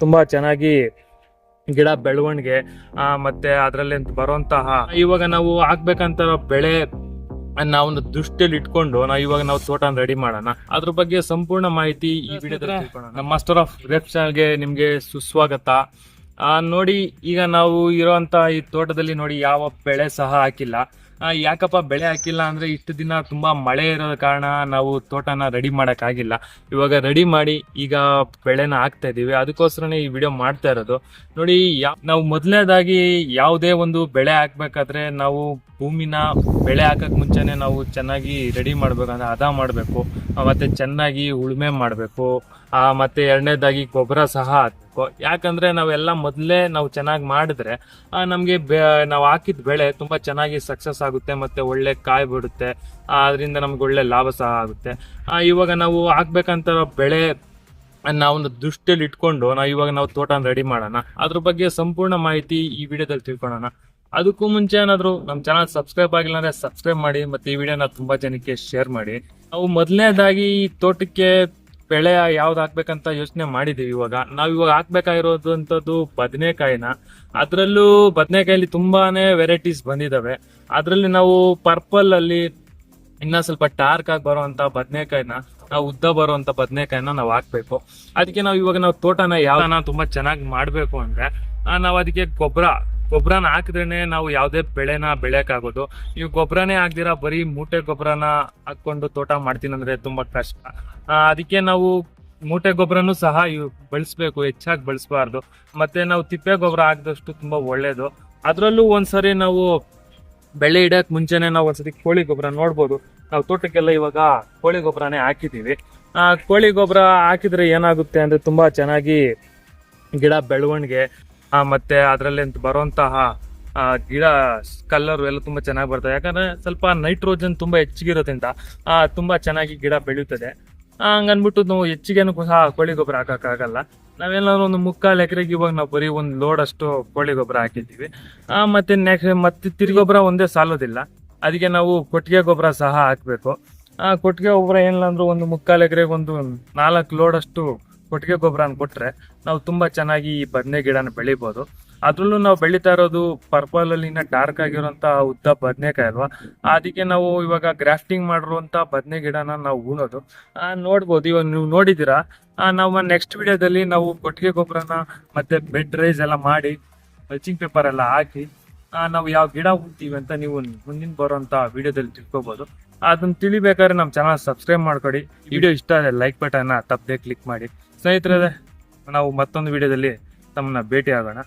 ತುಂಬಾ ಚೆನ್ನಾಗಿ ಗಿಡ ಬೆಳವಣಿಗೆ ಮತ್ತೆ ಅದರಲ್ಲಿ ಬರುವಂತಹ ಇವಾಗ ನಾವು ಹಾಕ್ಬೇಕಂತ ಬೆಳೆ ನಾವೊಂದು ದೃಷ್ಟಿಯಲ್ಲಿ ಇಟ್ಕೊಂಡು ನಾವು ಇವಾಗ ನಾವು ತೋಟ ರೆಡಿ ಮಾಡೋಣ. ಅದ್ರ ಬಗ್ಗೆ ಸಂಪೂರ್ಣ ಮಾಹಿತಿ ಈ ವಿಡಿಯೋದಲ್ಲಿ. ನಮ್ಮ ಮಾಸ್ಟರ್ ಆಫ್ ವೆಬ್ ಚಾನಲ್ಗೆ ನಿಮ್ಗೆ ಸುಸ್ವಾಗತ. ಆ, ನೋಡಿ ಈಗ ನಾವು ಇರೋಂತ ಈ ತೋಟದಲ್ಲಿ ನೋಡಿ ಯಾವ ಬೆಳೆ ಸಹ ಹಾಕಿಲ್ಲ. ಯಾಕಪ್ಪ ಬೆಳೆ ಹಾಕಿಲ್ಲ ಅಂದ್ರೆ ಇಷ್ಟು ದಿನ ತುಂಬಾ ಮಳೆ ಇರೋ ಕಾರಣ ನಾವು ತೋಟನ ರೆಡಿ ಆಗಿಲ್ಲ. ಇವಾಗ ರೆಡಿ ಮಾಡಿ ಈಗ ಬೆಳೆನ ಹಾಕ್ತಾ ಇದ್ದೀವಿ ಅದಕ್ಕೋಸ್ಕರನೇ ಈ ವಿಡಿಯೋ ಮಾಡ್ತಾ ಇರೋದು. ನೋಡಿ, ಯಾ ನಾವು ಮೊದಲನೇದಾಗಿ ಯಾವುದೇ ಒಂದು ಬೆಳೆ ಹಾಕ್ಬೇಕಾದ್ರೆ ನಾವು ಭೂಮಿನ ಬೆಳೆ ಹಾಕಕ್ ಮುಂಚೆನೆ ನಾವು ಚೆನ್ನಾಗಿ ರೆಡಿ ಮಾಡಬೇಕಂದ್ರೆ ಹದ ಮಾಡಬೇಕು. ಮತ್ತೆ ಚೆನ್ನಾಗಿ ಉಳುಮೆ ಮಾಡಬೇಕು. ಮತ್ತೆ ಎರಡನೇದಾಗಿ ಗೊಬ್ಬರ ಸಹ ಹಾಕಬೇಕು. ಯಾಕಂದ್ರೆ ನಾವೆಲ್ಲ ಮೊದಲೇ ನಾವು ಚೆನ್ನಾಗಿ ಮಾಡಿದ್ರೆ ನಮಗೆ ನಾವು ಹಾಕಿದ ಬೆಳೆ ತುಂಬ ಚೆನ್ನಾಗಿ ಸಕ್ಸಸ್ ಆಗುತ್ತೆ ಮತ್ತೆ ಒಳ್ಳೆ ಕಾಯಿ ಬಿಡುತ್ತೆ. ಅದರಿಂದ ನಮ್ಗೆ ಒಳ್ಳೆ ಲಾಭ ಸಹ ಆಗುತ್ತೆ. ಇವಾಗ ನಾವು ಹಾಕ್ಬೇಕಂತ ಬೆಳೆ ನಾವೊಂದು ದೃಷ್ಟಿಯಲ್ಲಿ ಇಟ್ಕೊಂಡು ನಾವು ಇವಾಗ ನಾವು ತೋಟನ ರೆಡಿ ಮಾಡೋಣ. ಅದ್ರ ಬಗ್ಗೆ ಸಂಪೂರ್ಣ ಮಾಹಿತಿ ಈ ವಿಡಿಯೋದಲ್ಲಿ ತಿಳ್ಕೊಳ್ಳೋಣ. ಅದಕ್ಕೂ ಮುಂಚೆ ಏನಾದರೂ ನಮ್ಮ ಚಾನಲ್ ಸಬ್ಸ್ಕ್ರೈಬ್ ಆಗಿಲ್ಲ ಅಂದ್ರೆ ಸಬ್ಸ್ಕ್ರೈಬ್ ಮಾಡಿ, ಮತ್ತೆ ಈ ವಿಡಿಯೋನ ತುಂಬಾ ಜನಕ್ಕೆ ಶೇರ್ ಮಾಡಿ. ನಾವು ಮೊದಲನೇದಾಗಿ ಈ ತೋಟಕ್ಕೆ ಬೆಳೆ ಯಾವ್ದು ಹಾಕ್ಬೇಕಂತ ಯೋಚನೆ ಮಾಡಿದೀವಿ ಇವಾಗ. ನಾವ್ ಇವಾಗ ಹಾಕ್ಬೇಕಾಗಿರೋದಂಥದ್ದು ಬದನೆಕಾಯಿನ. ಅದರಲ್ಲೂ ಬದನೆಕಾಯಲ್ಲಿ ತುಂಬಾನೇ ವೆರೈಟೀಸ್ ಬಂದಿದಾವೆ. ಅದರಲ್ಲಿ ನಾವು ಪರ್ಪಲ್ ಅಲ್ಲಿ ಇನ್ನ ಸ್ವಲ್ಪ ಟಾರ್ಕ್ ಆಗಿ ಬರುವಂತ ಬದನೆಕಾಯಿನ, ನಾವು ಉದ್ದ ಬರುವಂತ ಬದನೆಕಾಯಿನ ನಾವು ಹಾಕ್ಬೇಕು. ಅದಕ್ಕೆ ನಾವು ಇವಾಗ ನಾವು ತೋಟನ ಯಾವ ತುಂಬಾ ಚೆನ್ನಾಗಿ ಮಾಡ್ಬೇಕು ಅಂದ್ರೆ, ನಾವು ಅದಕ್ಕೆ ಗೊಬ್ಬರ ಗೊಬ್ಬರನ ಹಾಕಿದ್ರೇನೆ ನಾವು ಯಾವುದೇ ಬೆಳೆನ ಬೆಳೆಯಕ್ಕಾಗೋದು ನೀವು ಗೊಬ್ಬರನೇ ಹಾಕ್ದಿರಾ ಬರೀ ಮೂಟೆ ಗೊಬ್ಬರನ ಹಾಕೊಂಡು ತೋಟ ಮಾಡ್ತೀನಿ ಅಂದ್ರೆ ತುಂಬಾ ಕಷ್ಟ. ಅದಕ್ಕೆ ನಾವು ಮೂಟೆ ಗೊಬ್ಬರನೂ ಸಹ ಇವು ಬಳಸ್ಬೇಕು, ಹೆಚ್ಚಾಗಿ ಬಳಸಬಾರ್ದು. ಮತ್ತೆ ನಾವು ತಿಪ್ಪೆ ಗೊಬ್ಬರ ಹಾಕಿದಷ್ಟು ತುಂಬಾ ಒಳ್ಳೇದು. ಅದರಲ್ಲೂ ಒಂದ್ಸರಿ ನಾವು ಬೆಳೆ ಇಡಕ್ ಮುಂಚೆನೇ ನಾವು ಒಂದ್ಸರಿ ಕೋಳಿ ಗೊಬ್ಬರ ನೋಡ್ಬೋದು. ನಾವು ತೋಟಕ್ಕೆಲ್ಲ ಇವಾಗ ಕೋಳಿ ಗೊಬ್ಬರನೇ ಹಾಕಿದೀವಿ ಆ, ಕೋಳಿ ಗೊಬ್ಬರ ಹಾಕಿದ್ರೆ ಏನಾಗುತ್ತೆ ಅಂದ್ರೆ ತುಂಬಾ ಚೆನ್ನಾಗಿ ಗಿಡ ಬೆಳವಣಿಗೆ ಮತ್ತೆ ಅದರಲ್ಲಿ ಬರುವಂತಹ ಗಿಡ ಕಲರ್ ಎಲ್ಲ ತುಂಬಾ ಚೆನ್ನಾಗಿ ಬರ್ತದೆ ಯಾಕಂದ್ರೆ ಸ್ವಲ್ಪ ನೈಟ್ರೋಜನ್ ತುಂಬಾ ಹೆಚ್ಚಿಗಿರೋದ್ರಿಂದ ತುಂಬಾ ಚೆನ್ನಾಗಿ ಗಿಡ ಬೆಳೆಯುತ್ತದೆ ಹಂಗನ್ಬಿಟ್ಟು ನಾವು ಹೆಚ್ಚಿಗೆನೂ ಸಹ ಕೋಳಿ ಗೊಬ್ಬರ ಹಾಕಕ್ಕಾಗಲ್ಲ. ನಾವೆಲ್ಲಾದ್ರೂ ಒಂದು ಮುಕ್ಕಾಲು ಎಕರೆಗೆ ಇವಾಗ ನಾವು ಬರೀ ಒಂದು ಲೋಡ್ ಅಷ್ಟು ಕೋಳಿ ಗೊಬ್ಬರ ಹಾಕಿದ್ದೀವಿ. ಮತ್ತೆ ನೆಕ್ಸ್ಟ್ ಮತ್ತೆ ತಿರುಗೊಬ್ಬರ ಗೊಬ್ಬರ ಒಂದೇ ಸಾಲೋದಿಲ್ಲ. ಅದಕ್ಕೆ ನಾವು ಕೊಟ್ಟಿಗೆ ಗೊಬ್ಬರ ಸಹ ಹಾಕಬೇಕು. ಆ, ಕೊಟ್ಟಿಗೆ ಗೊಬ್ಬರ ಏನಿಲ್ಲ ಅಂದ್ರೆ ಒಂದು ಮುಕ್ಕಾಲು ಎಕರೆಗೆ ಒಂದು ನಾಲ್ಕು ಲೋಡ್ ಅಷ್ಟು ಕೊಟ್ಟಿಗೆ ಗೊಬ್ಬರನ ಕೊಟ್ರೆ ನಾವು ತುಂಬಾ ಚೆನ್ನಾಗಿ ಈ ಬದನೆ ಗಿಡನ ಬೆಳಿಬೋದು. ಅದ್ರಲ್ಲೂ ನಾವು ಬೆಳಿತಾ ಇರೋದು ಪರ್ಪಲ್ ಅಲ್ಲಿ ಡಾರ್ಕ್ ಆಗಿರುವಂತ ಉದ್ದ ಬದನೆಕಾಯಿ ಅಲ್ವಾ? ಅದಕ್ಕೆ ನಾವು ಇವಾಗ ಗ್ರಾಫ್ಟಿಂಗ್ ಮಾಡಿರುವಂತ ಬದನೆ ಗಿಡನ ನಾವು ಉಣೋದು. ಆ, ನೋಡ್ಬೋದು. ಇವಾಗ ನೀವು ನೋಡಿದ್ದೀರಾ? ನಾವು ನೆಕ್ಸ್ಟ್ ವಿಡಿಯೋದಲ್ಲಿ ನಾವು ಕೊಟ್ಟಿಗೆ ಗೊಬ್ಬರನ ಮತ್ತೆ ಬೆಡ್ ರೈಸ್ ಎಲ್ಲ ಮಾಡಿ ಮಲ್ಚಿಂಗ್ ಪೇಪರ್ ಎಲ್ಲ ಹಾಕಿ ನಾವು ಯಾವ ಗಿಡ ಉಣ್ತೀವಿ ಅಂತ ನೀವು ಮುಂದಿನ ಬರುವಂತ ವಿಡಿಯೋದಲ್ಲಿ ತಿಳ್ಕೊಬೋದು. ಅದನ್ನ ತಿಳಿಬೇಕಾದ್ರೆ ನಮ್ಮ ಚಾನಲ್ ಸಬ್ಸ್ಕ್ರೈಬ್ ಮಾಡ್ಕೊಡಿ. ವಿಡಿಯೋ ಇಷ್ಟ ಆದರೆ ಲೈಕ್ ಬಟನ್ನ ತಪ್ಪದೆ ಕ್ಲಿಕ್ ಮಾಡಿ. ಸ್ನೇಹಿತರೆ ನಾವು ಮತ್ತೊಂದು ವಿಡಿಯೋದಲ್ಲಿ ತಮ್ಮನ್ನ ಭೇಟಿ ಆಗೋಣ